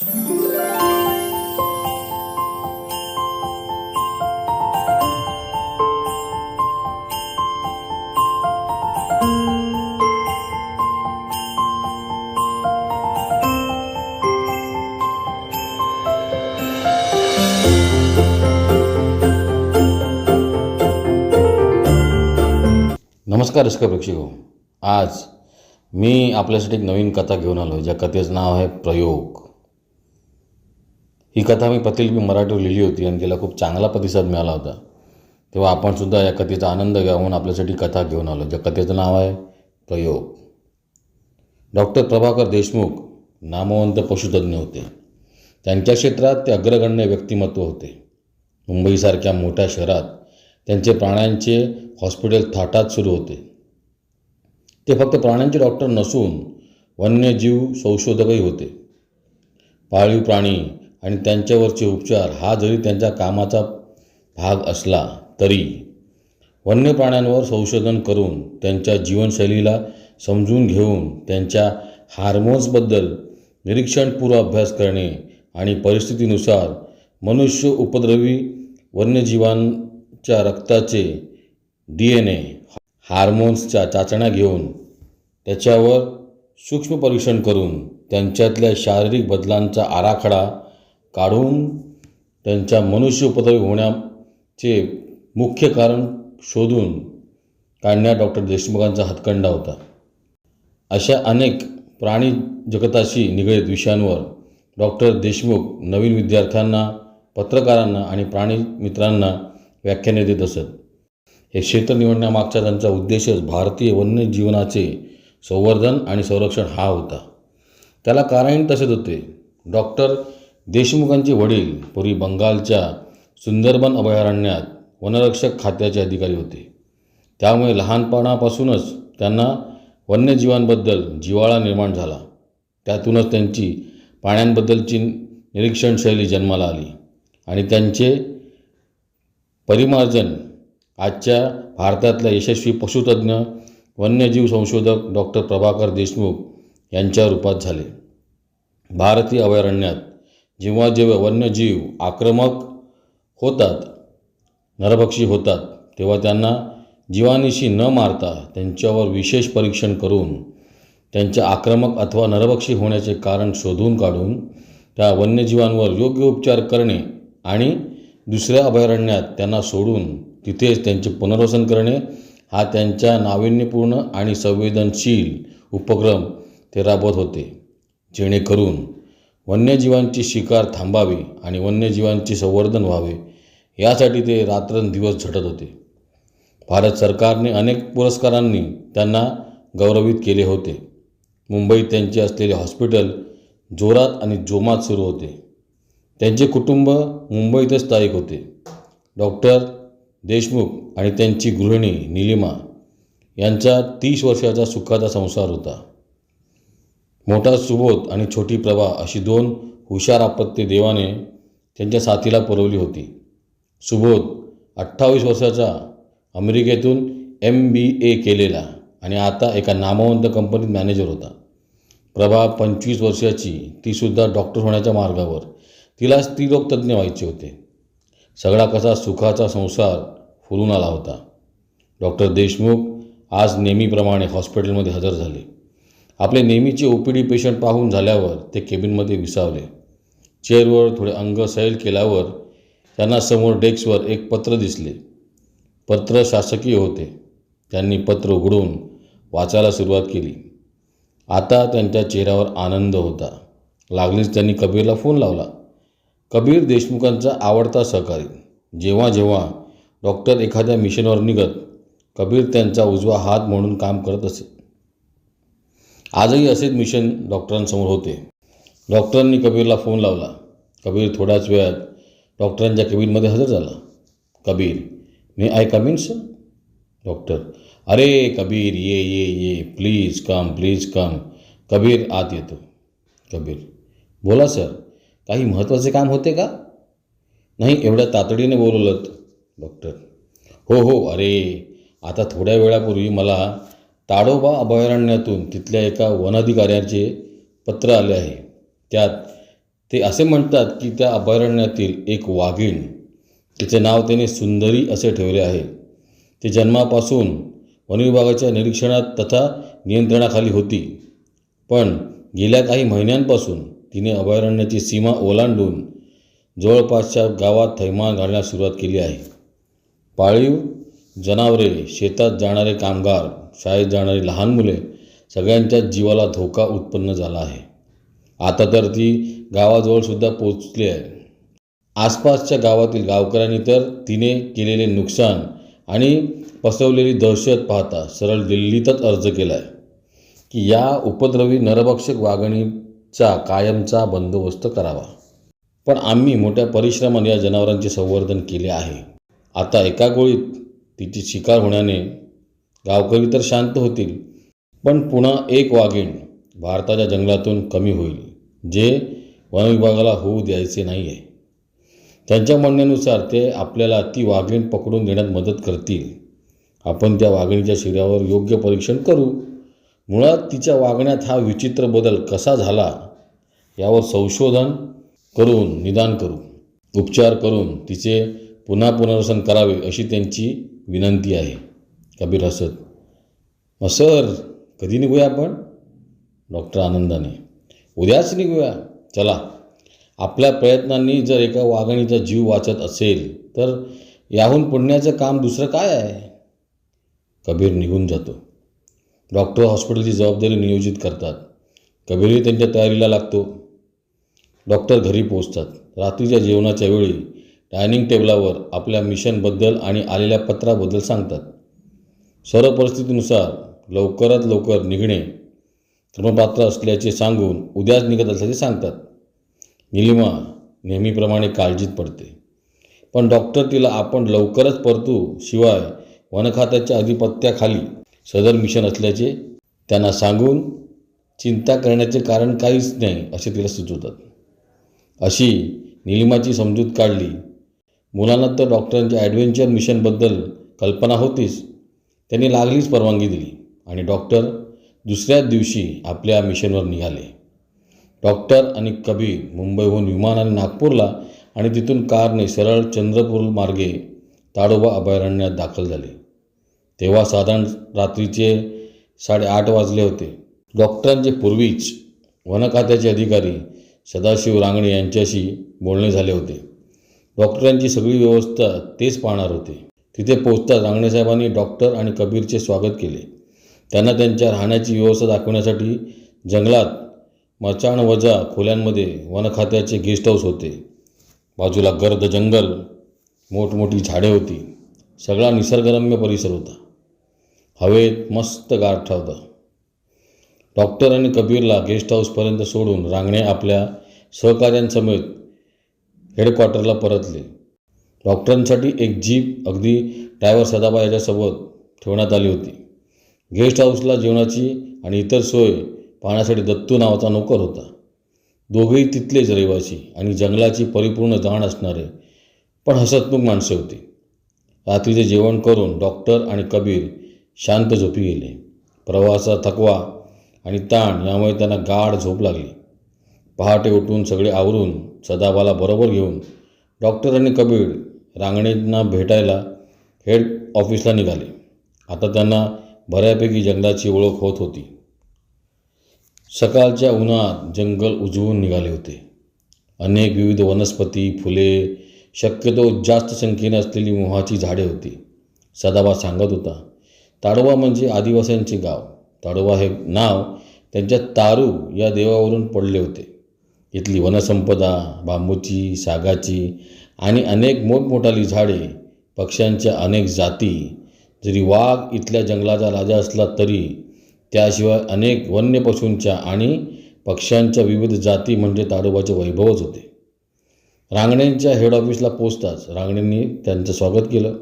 नमस्कार रसिक प्रेक्षक हो। आज मी आपल्यासाठी एक नवीन कथा घेऊन आलो ज्या कथेचं नाव आहे प्रयोग. ही कथा मी प्रतिलिपी मराठीवर लिहिली होती आणि तिला खूप चांगला प्रतिसाद मिळाला होता. तेव्हा आपण सुद्धा या कथेचा आनंद घ्यावा म्हणून आपल्यासाठी कथा घेऊन आलो. ज्या कथेचं नाव आहे प्रयोग. डॉक्टर प्रभाकर देशमुख नामवंत पशुतज्ञ होते. त्यांच्या क्षेत्रात ते अग्रगण्य व्यक्तिमत्व होते. मुंबईसारख्या मोठ्या शहरात त्यांचे प्राण्यांचे हॉस्पिटल थाटात सुरू होते. ते फक्त प्राण्यांचे डॉक्टर नसून वन्यजीव संशोधकही होते. पाळीव प्राणी आणि त्यांच्यावरचे उपचार हा जरी त्यांच्या कामाचा भाग असला तरी वन्य प्राण्यांवर संशोधन करून त्यांच्या जीवनशैलीला समजून घेऊन त्यांच्या हार्मोन्सबद्दल निरीक्षणपूर्व अभ्यास करणे आणि परिस्थितीनुसार मनुष्य उपद्रवी वन्यजीवांच्या रक्ताचे डी एन ए हार्मोन्सच्या चाचण्या घेऊन त्याच्यावर सूक्ष्म परीक्षण करून त्यांच्यातल्या शारीरिक बदलांचा आराखडा काढून त्यांच्या मनुष्य उपद्रवी होण्याचे मुख्य कारण शोधून काढण्यात डॉक्टर देशमुखांचा हातखंडा होता. अशा अनेक प्राणी जगताशी निगडीत विषयांवर डॉक्टर देशमुख नवीन विद्यार्थ्यांना पत्रकारांना आणि प्राणी मित्रांना व्याख्याने देत असत. हे क्षेत्र निवडण्यामागचा त्यांचा उद्देशच भारतीय वन्यजीवनाचे संवर्धन आणि संरक्षण हा होता. त्याला कारण तसेच होते. डॉक्टर देशमुखांचे वडील पूर्वी बंगालच्या सुंदरबन अभयारण्यात वनरक्षक खात्याचे अधिकारी होते. त्यामुळे लहानपणापासूनच त्यांना वन्यजीवांबद्दल जिव्हाळा निर्माण झाला. त्यातूनच त्यांची प्राण्यांबद्दलची निरीक्षणशैली जन्माला आली आणि त्यांचे परिमार्जन आजच्या भारतातल्या यशस्वी पशुतज्ञ वन्यजीव संशोधक डॉक्टर प्रभाकर देशमुख यांच्या रूपात झाले. भारतीय अभयारण्यात जेव्हा जेव्हा वन्यजीव आक्रमक होतात नरभक्षी होतात तेव्हा त्यांना जीवानिशी न मारता त्यांच्यावर विशेष परीक्षण करून त्यांच्या आक्रमक अथवा नरभक्षी होण्याचे कारण शोधून काढून त्या वन्यजीवांवर योग्य उपचार करणे आणि दुसऱ्या अभयारण्यात त्यांना सोडून तिथेच त्यांचे पुनर्वसन करणे हा त्यांच्या नाविन्यपूर्ण आणि संवेदनशील उपक्रम ते राबवत होते. जेणेकरून वन्यजीवांची शिकार थांबावी आणि वन्यजीवांचे संवर्धन व्हावे यासाठी ते रात्रंदिवस झटत होते. भारत सरकारने अनेक पुरस्कारांनी त्यांना गौरवित केले होते. मुंबईत त्यांचे असलेले हॉस्पिटल जोरात आणि जोमात सुरू होते. त्यांचे कुटुंब मुंबईतच स्थायिक होते. डॉक्टर देशमुख आणि त्यांची गृहिणी निलिमा यांचा तीस वर्षाचा सुखाचा संसार होता. मोठा सुबोध आणि छोटी प्रभा अशी दोन हुशार आपत्ती देवाने त्यांच्या साथीला पुरवली होती. सुबोध अठ्ठावीस वर्षाचा अमेरिकेतून एम बी ए केलेला आणि आता एका नामवंत कंपनीत मॅनेजर होता. प्रभा पंचवीस वर्षाची तीसुद्धा डॉक्टर होण्याच्या मार्गावर. तिला स्त्रीरोगतज्ञ व्हायचे होते. सगळा कसा सुखाचा संसार फुलून आला होता. डॉक्टर देशमुख आज नेहमीप्रमाणे हॉस्पिटलमध्ये हजर झाले. आपले नेहमीचे ओ पी डी पेशंट पाहून झाल्यावर ते केबिनमध्ये विसावले. चेअरवर थोडे अंग सैल केल्यावर त्यांना समोर डेस्कवर एक पत्र दिसले. पत्र शासकीय होते. त्यांनी पत्र उघडून वाचायला सुरुवात केली. आता त्यांच्या चेहऱ्यावर आनंद होता. लागलीच त्यांनी कबीरला फोन लावला. कबीर देशमुखांचा आवडता सहकारी. जेव्हा जेव्हा डॉक्टर एखाद्या मिशनवर निघत कबीर त्यांचा उजवा हात म्हणून काम करत असे. आजही असेच मिशन डॉक्टरांसमोर होते. डॉक्टरांनी कबीरला फोन लावला. कबीर थोड्याच वेळात डॉक्टरांच्या केबिनमध्ये हजर झाला. Kabir may I in sir doctor अरे कबीर ये ये ये please come please come Kabir आत येतो. कबीर बोला सर काही महत्त्वाचे काम होते का? नाही एवढ्या तातडीने बोलवलं डॉक्टर हो हो अरे आता थोड्या वेळापूर्वी मला ताडोबा अभयारण्यातून तिथल्या एका वनाधिकाऱ्याचे पत्र आले आहे. त्यात ते असे म्हणतात की त्या अभयारण्यातील एक वाघीण तिचे नाव त्याने सुंदरी असे ठेवले आहे. ती जन्मापासून वनविभागाच्या निरीक्षणात तथा नियंत्रणाखाली होती. पण गेल्या काही महिन्यांपासून तिने अभयारण्याची सीमा ओलांडून जवळपासच्या गावात थैमान घालण्यास सुरुवात केली आहे. पाळीव जनावरे शेतात जाणारे कामगार शाळेत जाणारी लहान मुले सगळ्यांच्याच जीवाला धोका उत्पन्न झाला आहे. आता तर ती गावाजवळसुद्धा पोचली आहे. आसपासच्या गावातील गावकऱ्यांनी तर तिने केलेले नुकसान आणि पसरवलेली दहशत पाहता सरळ दिल्लीतच अर्ज केला आहे की या उपद्रवी नरभक्षक वागणीचा कायमचा बंदोबस्त करावा. पण आम्ही मोठ्या परिश्रमाने या जनावरांचे संवर्धन केले आहे. आता एका गोळीत तिची शिकार होण्याने गावकरी तर शांत होतील पण पुन्हा एक वाघीण भारताच्या जंगलातून कमी होईल जे वनविभागाला होऊ द्यायचे नाही आहे त्यांच्या म्हणण्यानुसार ते आपल्याला ती वाघीण पकडून देण्यात मदत करतील. आपण त्या वाघिणीच्या शरीरावर योग्य परीक्षण करू. मुळात तिच्या वागण्यात हा विचित्र बदल कसा झाला यावर संशोधन करून निदान करू. उपचार करून तिचे पुन्हा पुनर्वसन करावे अशी त्यांची विनंती आहे. कबीर हसत मग सर कधी निघूया आपण? डॉक्टर आनंदाने उद्याच निघूया. चला. आपल्या प्रयत्नांनी जर एका वाघणीचा जीव वाचत असेल तर याहून पुण्याचं काम दुसरं काय आहे? कबीर निघून जातो. डॉक्टर हॉस्पिटलची जबाबदारी नियोजित करतात. कबीरही त्यांच्या तयारीला लागतो. डॉक्टर घरी पोचतात रात्रीच्या जेवणाच्या वेळी डायनिंग टेबलावर आपल्या मिशनबद्दल आणि आलेल्या पत्राबद्दल सांगतात. सर्व परिस्थितीनुसार लवकरात लवकर निघणे क्रमपात्र असल्याचे सांगून उद्याच निघत असल्याचे सांगतात. निलिमा नेहमीप्रमाणे काळजीत पडते. पण डॉक्टर तिला आपण लवकरच परतू शिवाय वनखात्याच्या अधिपत्याखाली सदर मिशन असल्याचे त्यांना सांगून चिंता करण्याचे कारण काहीच नाही असे तिला सुचवतात. अशी निलिमाची समजूत काढली मुलांना तर डॉक्टरांच्या ॲडव्हेंचर मिशनबद्दल कल्पना होतीच. त्यांनी लागलीच परवानगी दिली आणि डॉक्टर दुसऱ्याच दिवशी आपल्या मिशनवर निघाले. डॉक्टर आणि कबीर मुंबईहून विमानाने नागपूरला आणि तिथून कारने सरळ चंद्रपूर मार्गे ताडोबा अभयारण्यात दाखल झाले. तेव्हा साधारण रात्रीचे साडेआठ वाजले होते. डॉक्टरांचे पूर्वीच वनखात्याचे अधिकारी सदाशिव रांगणे यांच्याशी बोलणे झाले होते. डॉक्टरांची सगळी व्यवस्था तेच पाहणार होते. तिथे पोचताच रांगणेसाहेबांनी डॉक्टर आणि कबीरचे स्वागत केले. त्यांना त्यांच्या राहण्याची व्यवस्था दाखवण्यासाठी जंगलात मचाण वजा खोल्यांमध्ये वनखात्याचे गेस्ट हाऊस होते. बाजूला गर्द जंगल मोठमोठी झाडे होती. सगळा निसर्गरम्य परिसर होता. हवेत मस्त गारठा होता. डॉक्टर आणि कबीरला गेस्ट हाऊसपर्यंत सोडून रांगणे आपल्या सहकाऱ्यांसमेत हेडक्वार्टरला परतले. डॉक्टरांसाठी एक जीप अगदी ड्रायव्हर सदाबा याच्यासोबत ठेवण्यात आली होती. गेस्ट हाऊसला जेवणाची आणि इतर सोय पाहण्यासाठी दत्तू नावाचा नोकर होता. दोघेही तिथलेच रहिवासी आणि जंगलाची परिपूर्ण जाण असणारे पण हसतमुख माणसे होती. रात्रीचे जेवण करून डॉक्टर आणि कबीर शांत झोपी गेले. प्रवासाचा थकवा आणि ताण यामुळे त्यांना गाढ झोप लागली. पहाटे उठून सगळे आवरून सदाबाला बरोबर घेऊन डॉक्टर आणि कबीर रांगणेंना भेटायला हेड ऑफिसला निघाले. आता त्यांना बऱ्यापैकी जंगलाची ओळख होत होती. सकाळच्या उन्हात जंगल उजवून निघाले होते. अनेक विविध वनस्पती फुले शक्यतो जास्त संख्येने असलेली मोहाची झाडे होती. सदाबा सांगत होता ताडोबा म्हणजे आदिवासींचे गाव. ताडोबा हे नाव त्यांच्या तारू या देवावरून पडले होते. इथली वनसंपदा बांबूची सागाची आणि अनेक मोठमोठाली झाडे पक्ष्यांच्या अनेक जाती. जरी वाघ इथल्या जंगलाचा राजा असला तरी त्याशिवाय अनेक वन्य पशूंच्या आणि पक्ष्यांच्या विविध जाती म्हणजे ताडोबाचे वैभवच होते. रांगणेंच्या हेड ऑफिसला पोचताच रांगणेंनी त्यांचं स्वागत केलं.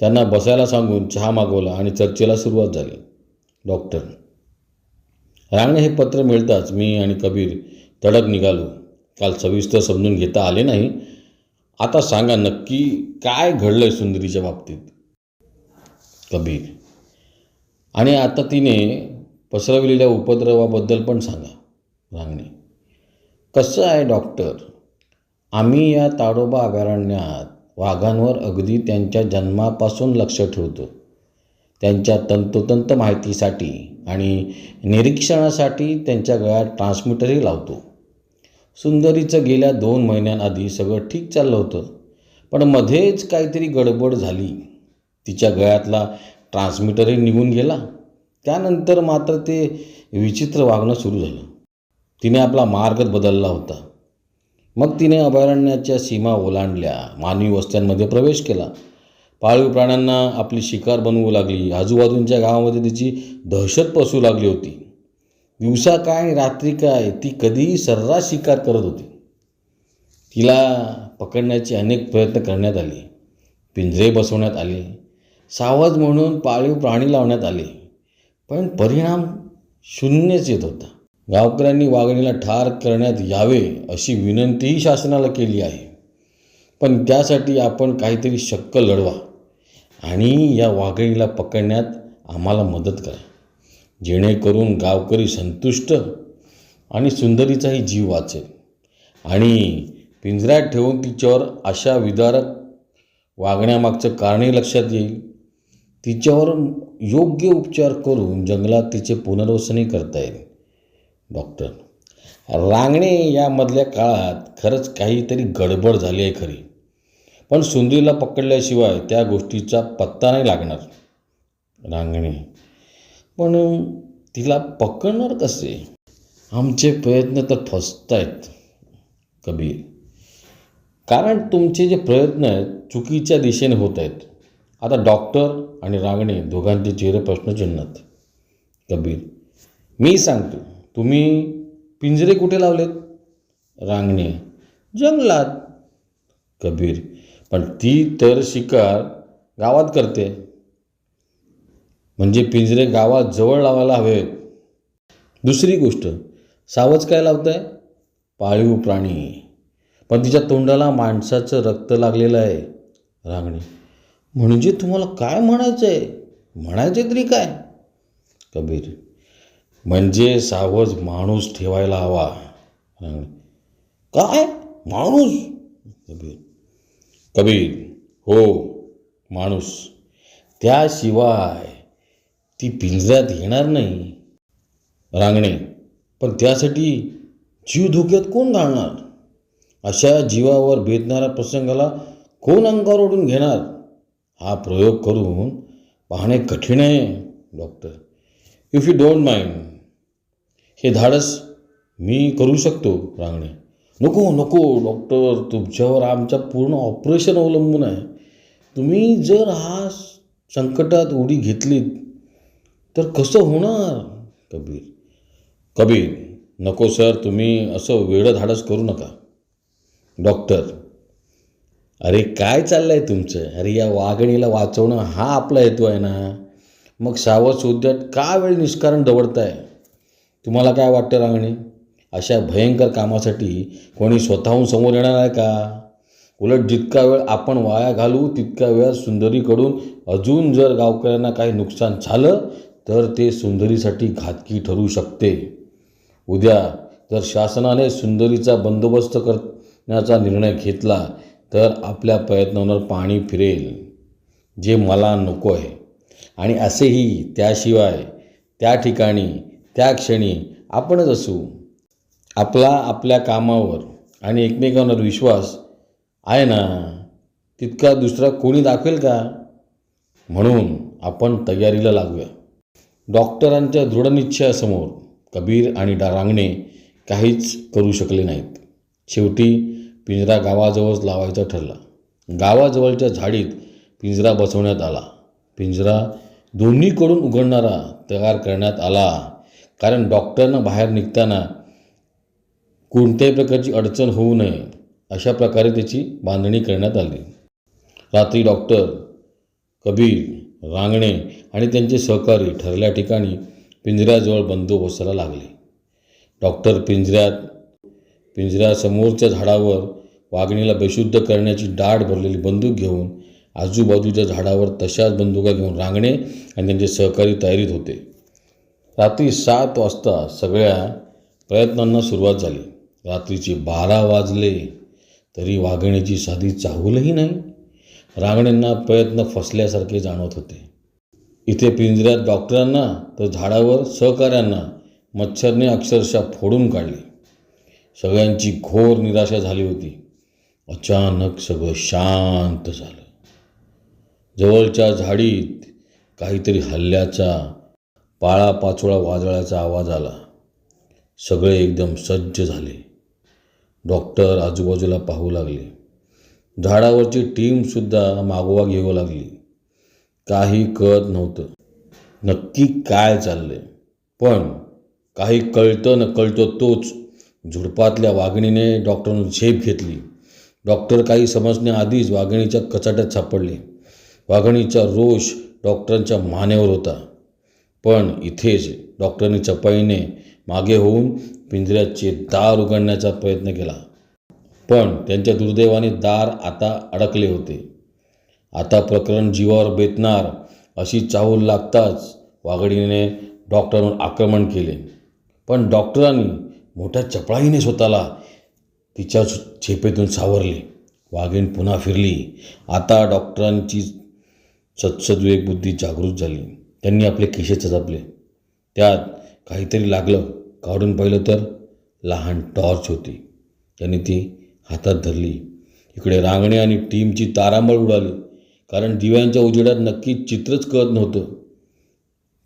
त्यांना बसायला सांगून चहा मागवला आणि चर्चेला सुरुवात झाली. डॉक्टर रांगणे हे पत्र मिळताच मी आणि कबीर तडक निघालो. काल सविस्तर समजून घेता आले नाही. आता सांगा नक्की काय घडलं आहे सुंदरीच्या बाबतीत? कबीर. आणि आता तिने पसरविलेल्या उपद्रवाबद्दल पण सांगा. रांगणे. कसं आहे डॉक्टर? आम्ही या ताडोबा अभयारण्यात वाघांवर अगदी त्यांच्या जन्मापासून लक्ष ठेवतो. त्यांच्या तंतोतंत माहितीसाठी आणि निरीक्षणासाठी त्यांच्या गळ्यात ट्रान्समीटरही लावतो. सुंदरीचं गेल्या दोन महिन्यांआधी सगळं ठीक चाललं होतं. पण मध्येच काहीतरी गडबड झाली. तिच्या गळ्यातला ट्रान्समीटरही निघून गेला. त्यानंतर मात्र ते विचित्र वागणं सुरू झालं. तिने आपला मार्गच बदलला होता. मग तिने अभयारण्याच्या सीमा ओलांडल्या. मानवी वस्त्यांमध्ये प्रवेश केला. पाळीव प्राण्यांना आपली शिकार बनवू लागली. आजूबाजूंच्या गावामध्ये तिची दहशत पसरू लागली होती. दिवसा काय आणि रात्री काय ती कधीही सर्रास शिकार करत होती. तिला पकडण्याचे अनेक प्रयत्न करण्यात आले. पिंजरे बसवण्यात आले. सावध म्हणून पाळीव प्राणी लावण्यात आले. पण परिणाम शून्यच येत होता. गावकऱ्यांनी वाघिणीला ठार करण्यात यावे अशी विनंतीही शासनाला केली आहे. पण त्यासाठी आपण काहीतरी शक्क लढवा आणि या वाघिणीला पकडण्यात आम्हाला मदत करा. जेणेकरून गावकरी संतुष्ट आणि सुंदरीचाही जीव वाचेल. आणि पिंजऱ्यात ठेवून तिच्यावर अशा विदारक वागण्यामागचं कारणही लक्षात येईल. तिच्यावर योग्य उपचार करून जंगलात तिचे पुनर्वसनही करता येईल. डॉक्टर रांगणे यामधल्या काळात खरंच काहीतरी गडबड झाली आहे खरी. पण सुंदरीला पकडल्याशिवाय त्या गोष्टीचा पत्ता नाही लागणार. रांगणे पण तिला पकडणार कसे? आमचे प्रयत्न तर फसत आहेत कबीर. कारण तुमचे जे प्रयत्न आहेत चुकीच्या दिशेने होत आहेत. आता डॉक्टर आणि रांगणे दोघांचे चेहरे प्रश्नचिन्हात. कबीर मी सांगतो तुम्ही पिंजरे कुठे लावलेत? रांगणे जंगलात. कबीर पण ती तर शिकार गावात करते. म्हणजे पिंजरे गावात जवळ लावायला हवेत. दुसरी गोष्ट सावज काय लावताय? पाळीव प्राणी. पण तिच्या तोंडाला माणसाचं रक्त लागलेलं आहे. रांगणे म्हणजे तुम्हाला काय म्हणायचं आहे म्हणायचे तरी काय? कबीर म्हणजे सावज माणूस ठेवायला हवा. रांगणे काय? माणूस? कबीर कबीर हो माणूस. त्याशिवाय ती पिंजऱ्यात येणार नाही. रांगणे पण त्यासाठी जीव धोक्यात कोण घालणार? अशा जीवावर बेतणाऱ्या प्रसंगाला कोण अंगावर ओढून घेणार? हा प्रयोग करून पाहणे कठीण आहे doctor. If you don't mind हे धाडस मी करू शकतो रांगणे. नको नको डॉक्टर. तुमच्यावर आमच्या पूर्ण ऑपरेशन अवलंबून आहे. तुम्ही जर हा संकटात उडी घेतलीत तर कसं होणार? कबीर. कबीर नको सर तुम्ही असं वेळं धाडस करू नका. डॉक्टर अरे काय चाललं आहे तुमचं? अरे या वाघणीला वाचवणं हा आपला हेतू आहे ना. मग सावध शोध्यात का वेळ निष्कारण दवडताय? तुम्हाला काय वाटतं रांगणी? अशा भयंकर कामासाठी कोणी स्वतःहून समोर येणार आहे का? उलट जितका वेळ आपण वाया घालू तितका वेळ सुंदरीकडून अजून जर गावकऱ्यांना काही नुकसान झालं तर ते सुंदरीसाठी घातकी ठरू शकते. उद्या जर शासनाने सुंदरीचा बंदोबस्त करण्याचा निर्णय घेतला तर आपल्या प्रयत्नांवर पाणी फिरेल जे मला नको आहे. आणि असेही त्याशिवाय त्या ठिकाणी त्या क्षणी आपणच असू. आपला आपल्या कामावर आणि एकमेकांवर विश्वास आहे ना? तितका दुसरा कोणी दाखवेल का? म्हणून आपण तयारीला लागूया. डॉक्टरांच्या दृढनिश्चयासमोर कबीर आणि डा रांगणे काहीच करू शकले नाहीत. शेवटी पिंजरा गावाजवळच लावायचा ठरला. गावाजवळच्या झाडीत पिंजरा बसवण्यात आला. पिंजरा दोन्हीकडून उघडणारा तयार करण्यात आला. कारण डॉक्टरनं बाहेर निघताना कोणत्याही प्रकारची अडचण होऊ नये अशा प्रकारे त्याची बांधणी करण्यात आली. रात्री डॉक्टर कबीर रांगणे आणि त्यांचे सहकारी ठरल्या ठिकाणी पिंजऱ्याजवळ बंदोबस्ताला लागले. डॉक्टर पिंजऱ्यात पिंजऱ्यासमोरच्या झाडावर वाघणीला बेशुद्ध करण्याची डाट भरलेली बंदूक घेऊन आजूबाजूच्या झाडावर तशाच बंदुका घेऊन रांगणे आणि त्यांचे सहकारी तयारीत होते. रात्री सात वाजता सगळ्या प्रयत्नांना सुरुवात झाली. रात्रीचे बारा वाजले तरी वाघिणीची साधी चाहूलही नाही. रांगणेंना प्रयत्न फसल्यासारखे जाणवत होते. इथे पिंजऱ्यात डॉक्टरांना तर झाडावर सहकाऱ्यांना मच्छरने अक्षरशः फोडून काढले. सगळ्यांची घोर निराशा झाली होती. अचानक सगळं शांत झालं. जवळच्या झाडीत काहीतरी हल्ल्याचा पाळापाचोळा वाजळाचा आवाज आला. सगळे एकदम सज्ज झाले. डॉक्टर आजूबाजूला पाहू लागले. झाडावरची टीमसुद्धा मागोवा घेऊ लागली. काही कळत नव्हतं. नक्की काय चाललंय? पण काही कळतं न कळतं तोच झुडपातल्या वाघिणीने डॉक्टरनं झेप घेतली. डॉक्टर काही समजण्याआधीच वाघिणीच्या कचाट्यात सापडले. वाघिणीचा रोष डॉक्टरांच्या मानेवर होता. पण इथेच डॉक्टरने चपाईने मागे होऊन पिंजऱ्याचे दार उघडण्याचा प्रयत्न केला. पण त्यांच्या दुर्दैवाने दार आता अडकले होते. आता प्रकरण जीवावर बेतणार अशी चाहूल लागताच वाघडीने डॉक्टरांवर आक्रमण केले. पण डॉक्टरांनी मोठ्या चपळाईने स्वतःला तिच्या झेपेतून सावरले. वाघीण पुन्हा फिरली. आता डॉक्टरांची सत्सद्वेक बुद्धी जागृत झाली. त्यांनी आपले खिसे चजापले त्यात काहीतरी लागलं. काढून पाहिलं तर लहान टॉर्च होती. त्यांनी ती हातात धरली. इकडे रांगणे आणि टीमची तारांबळ उडाली. कारण दिव्यांच्या उजेडात नक्कीच चित्रच कळत नव्हतं.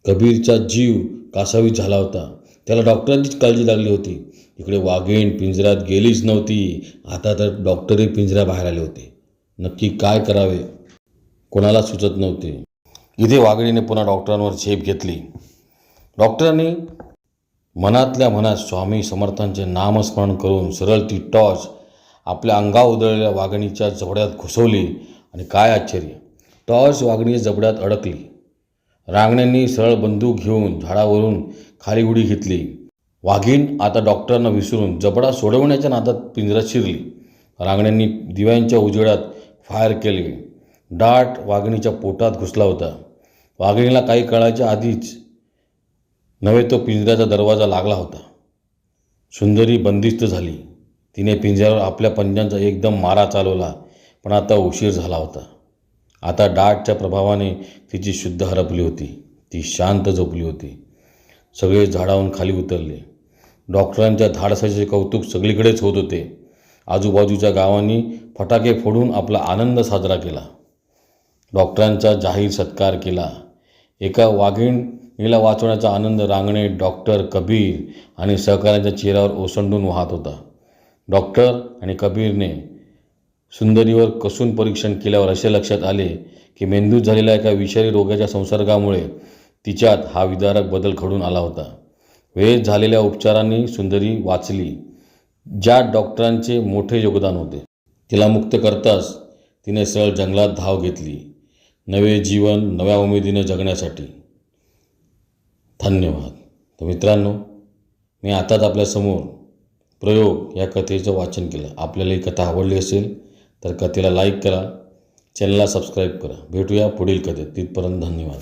कबीरचा जीव कासावीस झाला होता. त्याला डॉक्टरांचीच काळजी लागली होती. इकडे वाघीण पिंजऱ्यात गेलीच नव्हती. आता तर डॉक्टरही पिंजऱ्याबाहेर आले होते. नक्की काय करावे? कोणाला सुचत नव्हते. इथे वाघिणीने पुन्हा डॉक्टरांवर झेप घेतली. डॉक्टरांनी मनातल्या मनात स्वामी समर्थांचे नामस्मरण करून सरळ ती टॉर्च आपल्या अंगावर उधळलेल्या वाघिणीच्या जबड्यात घुसवली आणि काय आश्चर्य टॉर्च वाघिणी जबड्यात अडकली. रांगण्यांनी सरळ बंदूक घेऊन झाडावरून खाली उडी घेतली. वाघीण आता डॉक्टरांना विसरून जबडा सोडवण्याच्या नादात पिंजऱ्यात शिरली. रांगण्यांनी दिव्यांच्या उजेडात फायर केले. डाट वाघिणीच्या पोटात घुसला होता. वाघिणीला काही कळायच्या आधीच नव्हे तो पिंजऱ्याचा दरवाजा लागला होता. सुंदरी बंदिस्त झाली. तिने पिंजऱ्यावर आपल्या पंजांचा एकदम मारा चालवला पण आता उशीर झाला होता. आता डाटच्या प्रभावाने तिची शुद्ध हरपली होती. ती शांत झोपली होती. सगळे झाडावून खाली उतरले. डॉक्टरांच्या धाडसाचे कौतुक सगळीकडेच होत होते. आजूबाजूच्या गावांनी फटाके फोडून आपला आनंद साजरा केला. डॉक्टरांचा जाहीर सत्कार केला. एका वाघिणीला वाचवण्याचा आनंद रांगणे डॉक्टर कबीर आणि सहकाऱ्यांच्या चेहऱ्यावर ओसंडून वाहत होता. डॉक्टर आणि कबीरने सुंदरीवर कसून परीक्षण केल्यावर असे लक्षात आले की मेंदूत झालेल्या एका विषारी रोगाच्या संसर्गामुळे तिच्यात हा विदारक बदल घडून आला होता. वेळेत झालेल्या उपचारांनी सुंदरी वाचली ज्यात डॉक्टरांचे मोठे योगदान होते. तिला मुक्त करताच तिने सरळ जंगलात धाव घेतली. नवे जीवन नव्या उमेदीने जगण्यासाठी. धन्यवाद. तर मित्रांनो मी आताच आपल्यासमोर प्रयोग या कथेचं वाचन केलं. आपल्याला ही कथा आवडली असेल तर कथेला लाईक करा. चॅनलला सबस्क्राईब करा. भेटूया पुढील कथेत. तिथपर्यंत धन्यवाद.